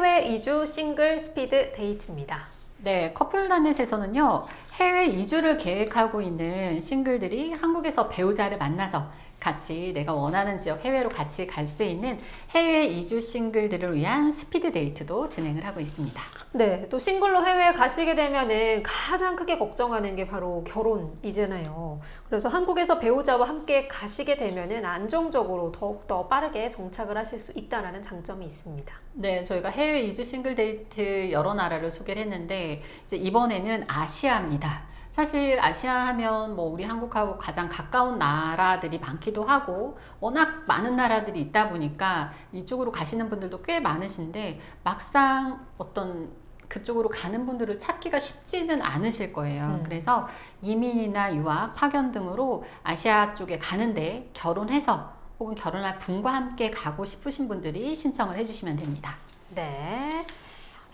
해외 이주 싱글 스피드 데이트입니다. 네, 커플단넷에서는요, 해외 이주를 계획하고 있는 싱글들이 한국에서 배우자를 만나서 같이 내가 원하는 지역 해외로 같이 갈 수 있는 해외 이주 싱글들을 위한 스피드 데이트도 진행을 하고 있습니다. 네, 또 싱글로 해외에 가시게 되면은 가장 크게 걱정하는 게 바로 결혼이잖아요. 그래서 한국에서 배우자와 함께 가시게 되면은 안정적으로 더욱더 빠르게 정착을 하실 수 있다라는 장점이 있습니다. 네, 저희가 해외 이주 싱글 데이트 여러 나라를 소개를 했는데 이제 이번에는 아시아입니다. 사실 아시아 하면 뭐 우리 한국하고 가장 가까운 나라들이 많기도 하고 워낙 많은 나라들이 있다 보니까 이쪽으로 가시는 분들도 꽤 많으신데 막상 어떤 그쪽으로 가는 분들을 찾기가 쉽지는 않으실 거예요. 음. 그래서 이민이나 유학, 파견 등으로 아시아 쪽에 가는데 결혼해서 혹은 결혼할 분과 함께 가고 싶으신 분들이 신청을 해주시면 됩니다. 네.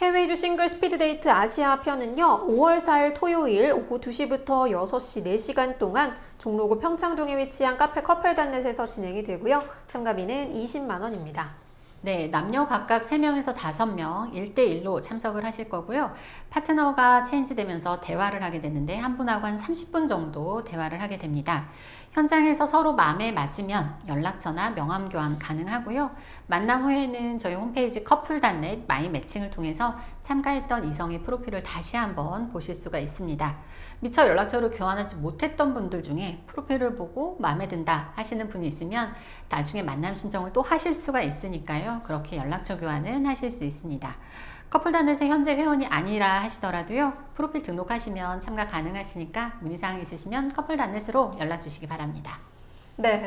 해외 이주 싱글 스피드 데이트 아시아 편은요, 5월 4일 토요일 오후 2시부터 6시 4시간 동안 종로구 평창동에 위치한 카페 커플단넷에서 진행이 되고요. 참가비는 20만 원입니다. 네, 남녀 각각 3명에서 5명 1대1로 참석을 하실 거고요. 파트너가 체인지되면서 대화를 하게 되는데 한 분하고 한 30분 정도 대화를 하게 됩니다. 현장에서 서로 마음에 맞으면 연락처나 명함 교환 가능하고요. 만남 후에는 저희 홈페이지 커플 단넷 마이 매칭을 통해서 참가했던 이성의 프로필을 다시 한번 보실 수가 있습니다. 미처 연락처를 교환하지 못했던 분들 중에 프로필을 보고 마음에 든다 하시는 분이 있으면 나중에 만남 신청을 또 하실 수가 있으니까요. 그렇게 연락처 교환은 하실 수 있습니다. 커플단넷의 현재 회원이 아니라 하시더라도요. 프로필 등록하시면 참가 가능하시니까 문의사항 있으시면 커플단넷으로 연락 주시기 바랍니다. 네.